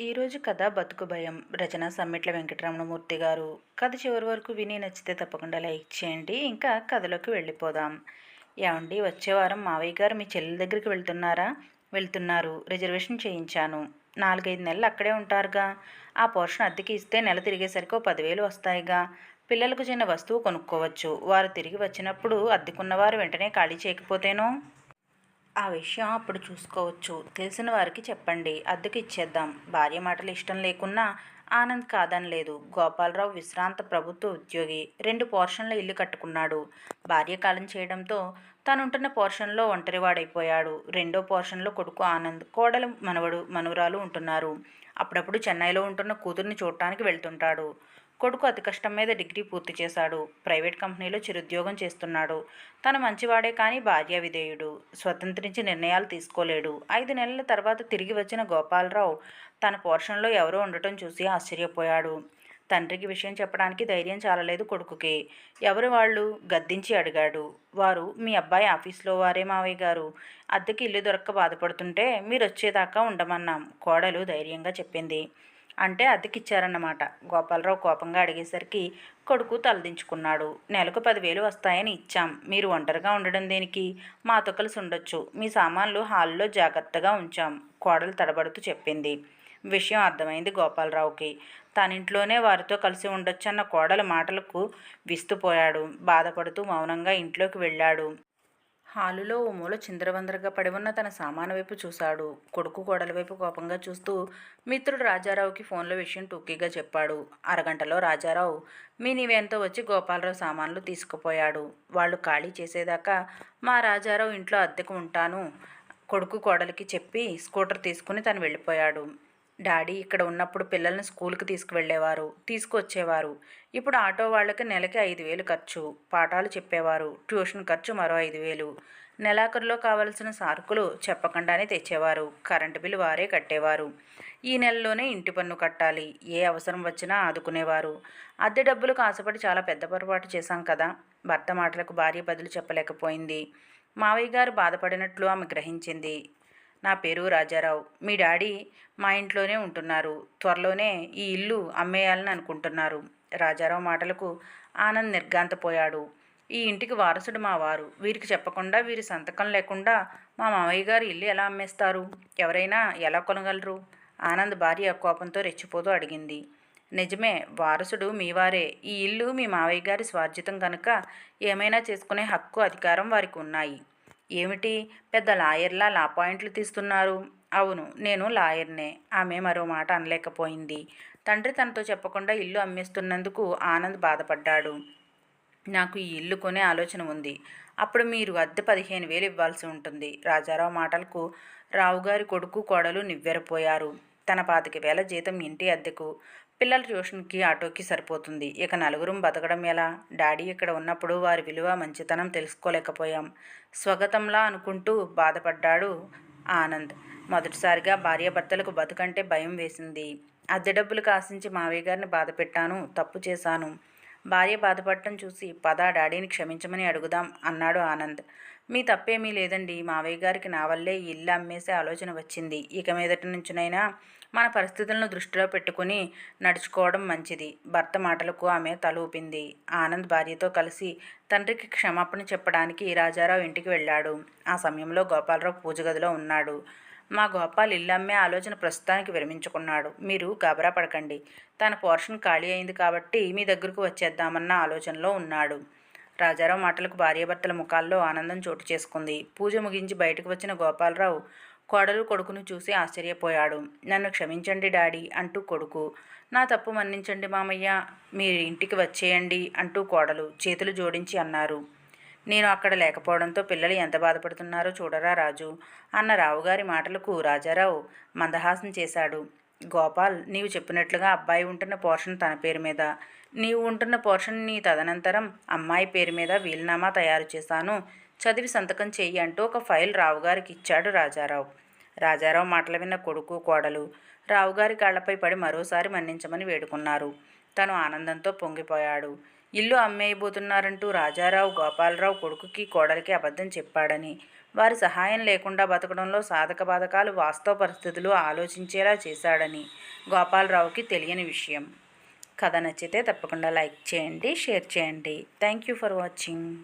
ఈరోజు కథ బతుకు భయం రచన సమ్మిట్ల వెంకటరమణమూర్తి గారు. కథ చివరి వరకు విని నచ్చితే తప్పకుండా లైక్ చేయండి. ఇంకా కథలోకి వెళ్ళిపోదాం. ఏమండి వచ్చే వారం మావయ్య గారు మీ చెల్లెల దగ్గరికి వెళ్తున్నారా? వెళ్తున్నారు. రిజర్వేషన్ చేయించాను. నాలుగైదు నెలలు అక్కడే ఉంటారుగా. ఆ పోర్షన్ అద్దెకి ఇస్తే నెల తిరిగేసరికి ఓ పదివేలు వస్తాయిగా. పిల్లలకు చిన్న వస్తువు కొనుక్కోవచ్చు. వారు తిరిగి వచ్చినప్పుడు అద్దెకున్నవారు వెంటనే ఖాళీ చేయకపోతేనో? ఆ విషయం అప్పుడు చూసుకోవచ్చు. తెలిసిన వారికి చెప్పండి. అద్దెకి ఇచ్చేద్దాం. భార్య మాటలు ఇష్టం లేకున్నా ఆనంద్ కాదనలేదు గోపాలరావు విశ్రాంత ప్రభుత్వ ఉద్యోగి. రెండు పోర్షన్ల ఇల్లు కట్టుకున్నాడు. బాల్యకాలం చేయడంతో తనుంటున్న పోర్షన్లో ఒంటరివాడైపోయాడు. రెండో పోర్షన్లో కొడుకు ఆనంద్ కోడలు మనవడు మనవరాలు ఉంటున్నారు. అప్పుడప్పుడు చెన్నైలో ఉంటున్న కూతుర్ని చూడటానికి వెళ్తుంటాడు. కొడుకు అతి కష్టం మీద డిగ్రీ పూర్తి చేశాడు. ప్రైవేట్ కంపెనీలో చిరుద్యోగం చేస్తున్నాడు. తను మంచివాడే కానీ భార్య విధేయుడు. స్వతంత్రించి నిర్ణయాలు తీసుకోలేడు. ఐదు నెలల తర్వాత తిరిగి వచ్చిన గోపాలరావు తన పోర్షన్లో ఎవరో ఉండటం చూసి ఆశ్చర్యపోయాడు. తండ్రికి విషయం చెప్పడానికి ధైర్యం చాలలేదు కొడుకుకి. ఎవరు వాళ్ళు? గద్దించి అడిగాడు. వారు మీ అబ్బాయి ఆఫీస్లో వారే మావయ్య గారు. అద్దెకి ఇల్లు దొరక్క బాధపడుతుంటే మీరు వచ్చేదాకా ఉండమన్నాం కోడలు ధైర్యంగా చెప్పింది. అంటే అద్దెకిచ్చారన్నమాట. గోపాలరావు కోపంగా అడిగేసరికి కొడుకు తలదించుకున్నాడు. నెలకు పదివేలు వస్తాయని ఇచ్చాం. మీరు ఒంటరిగా ఉండడం దేనికి? మాతో కలిసి ఉండొచ్చు. మీ సామాన్లు హాల్లో జాగ్రత్తగా ఉంచాం కోడలు తడబడుతూ చెప్పింది. విషయం అర్థమైంది గోపాలరావుకి. తనింట్లోనే వారితో కలిసి ఉండొచ్చన్న కోడల మాటలకు విస్తుపోయాడు. బాధపడుతూ మౌనంగా ఇంట్లోకి వెళ్ళాడు. హాలులో ఓ మూల చిందరవందరగా పడి ఉన్న తన సామాను వైపు చూశాడు. కొడుకు కోడల వైపు కోపంగా చూస్తూ మిత్రుడు రాజారావుకి ఫోన్లో విషయం టూకీగా చెప్పాడు. అరగంటలో రాజారావు మీ నీవేంతో వచ్చి గోపాలరావు సామాన్లు తీసుకుపోయాడు. వాళ్ళు ఖాళీ చేసేదాకా మా రాజారావు ఇంట్లో అద్దెకు ఉంటాను. కొడుకు కోడలికి చెప్పి స్కూటర్ తీసుకుని తను వెళ్ళిపోయాడు. డాడీ ఇక్కడ ఉన్నప్పుడు పిల్లల్ని స్కూల్కి తీసుకువెళ్ళేవారు తీసుకువచ్చేవారు ఇప్పుడు ఆటో వాళ్ళకి నెలకి ఐదు వేలు ఖర్చు పాఠాలు చెప్పేవారు ట్యూషన్ ఖర్చు మరో ఐదు వేలు. నెలాఖరులో కావలసిన సరుకులు చెప్పకుండానే తెచ్చేవారు కరెంటు బిల్లు వారే కట్టేవారు. ఈ నెలలోనే ఇంటి పన్ను కట్టాలి ఏ అవసరం వచ్చినా ఆదుకునేవారు. అద్దె డబ్బులకు ఆశపడి చాలా పెద్ద పొరపాటు చేశాం కదా భర్త మాటలకు భార్య బదులు చెప్పలేకపోయింది. మావయ్య గారు బాధపడినట్లు ఆమె గ్రహించింది. నా పేరు రాజారావు. మీ డాడీ మా ఇంట్లోనే ఉంటున్నారు. త్వరలోనే ఈ ఇల్లు అమ్మేయాలని అనుకుంటున్నారు. రాజారావు మాటలకు ఆనంద్ నిర్గాంతపోయాడు ఈ ఇంటికి వారసుడు మా వారు. వీరికి చెప్పకుండా వీరి సంతకం లేకుండా మా మామయ్య గారు ఇల్లు ఎలా అమ్మేస్తారు? ఎవరైనా ఎలా కొనగలరు? ఆనంద్ భార్య కోపంతో రెచ్చిపోతూ అడిగింది. నిజమే వారసుడు మీవారే ఈ ఇల్లు మీ మావయ్య గారి స్వార్జితం కనుక ఏమైనా చేసుకునే హక్కు అధికారం వారికి ఉన్నాయి. ఏమిటి? పెద్ద లాయర్లా లా పాయింట్లు తీస్తున్నారు. అవును నేను లాయర్నే. ఆమె మరో మాట అనలేకపోయింది. తండ్రి తనతో చెప్పకుండా ఇల్లు అమ్మేస్తున్నందుకు ఆనంద్ బాధపడ్డాడు. నాకు ఈ ఇల్లు కొనే ఆలోచన ఉంది. అప్పుడు మీరు అద్దె పదిహేను వేలు ఇవ్వాల్సి ఉంటుంది. రాజారావు మాటలకు రావుగారి కొడుకు కోడలు నివ్వెరపోయారు. తన పాతిక వేల జీతం ఇంటి అద్దెకు. పిల్లల ట్యూషన్కి ఆటోకి సరిపోతుంది. ఇక నలుగురం బతకడం ఎలా? డాడీ ఇక్కడ ఉన్నప్పుడు వారి విలువ మంచితనం తెలుసుకోలేకపోయాం. స్వగతంలా అనుకుంటూ బాధపడ్డాడు ఆనంద్. మొదటిసారిగా భార్యాభర్తలకు బతుకంటే భయం వేసింది. అద్దె డబ్బులు కాసించి మావయ్య గారిని బాధ పెట్టాను తప్పు చేశాను. భార్య బాధపడటం చూసి పద డాడీని క్షమించమని అడుగుదాం అన్నాడు ఆనంద్. మీ తప్పేమీ లేదండి. మావయ్య గారికి నా వల్లే ఈ ఇల్లు అమ్మేసే ఆలోచన వచ్చింది. ఇక మీదటి నుంచినైనా మన పరిస్థితులను దృష్టిలో పెట్టుకుని నడుచుకోవడం మంచిది. భర్త మాటలకు ఆమె తల ఊపింది ఆనంద్ భార్యతో కలిసి తండ్రికి క్షమాపణ చెప్పడానికి రాజారావు ఇంటికి వెళ్ళాడు. ఆ సమయంలో గోపాలరావు పూజ గదిలో ఉన్నాడు. మా గోపాల్ ఇల్లు అమ్మే ఆలోచన ప్రస్తుతానికి విరమించుకున్నాడు. మీరు గాబరా పడకండి. తన పోర్షన్ ఖాళీ అయింది కాబట్టి మీ దగ్గరకు వచ్చేద్దామన్న ఆలోచనలో ఉన్నాడు. రాజారావు మాటలకు భార్యాభర్తల ముఖాల్లో ఆనందం చోటు చేసుకుంది. పూజ ముగించి బయటకు వచ్చిన గోపాలరావు కోడలు కొడుకును చూసి ఆశ్చర్యపోయాడు. నన్ను క్షమించండి డాడీ అంటూ కొడుకు. నా తప్పు మన్నించండి మామయ్య మీరు ఇంటికి వచ్చేయండి అంటూ కోడలు చేతులు జోడించి అన్నారు. నేను అక్కడ లేకపోవడంతో పిల్లలు ఎంత బాధపడుతున్నారో చూడరా రాజు అన్న రావుగారి మాటలకు రాజారావు మందహాసం చేశాడు. గోపాల్ నీవు చెప్పినట్లుగా అబ్బాయి ఉంటున్న పోర్షన్ తన పేరు మీద. నీవు ఉంటున్న పోర్షన్ నీ తదనంతరం అమ్మాయి పేరు మీద వీలునామా తయారు చేశాను. చదివి సంతకం చెయ్యి అంటూ ఒక ఫైల్ రావుగారికి ఇచ్చాడు రాజారావు. రాజారావు మాటలు విన్న కొడుకు కోడలు రావుగారి కాళ్ళపై పడి మరోసారి మన్నించమని వేడుకున్నారు. తను ఆనందంతో పొంగిపోయాడు. ఇల్లు అమ్మేయబోతున్నారంటూ రాజారావు గోపాలరావు కొడుకుకి కోడలికి అబద్ధం చెప్పాడని వారి సహాయం లేకుండా బతకడంలో సాధక బాధకాలు వాస్తవ పరిస్థితులు ఆలోచించేలా చేశాడని గోపాలరావుకి తెలియని విషయం. కథ నచ్చితే తప్పకుండా లైక్ చేయండి షేర్ చేయండి. Thank you for watching.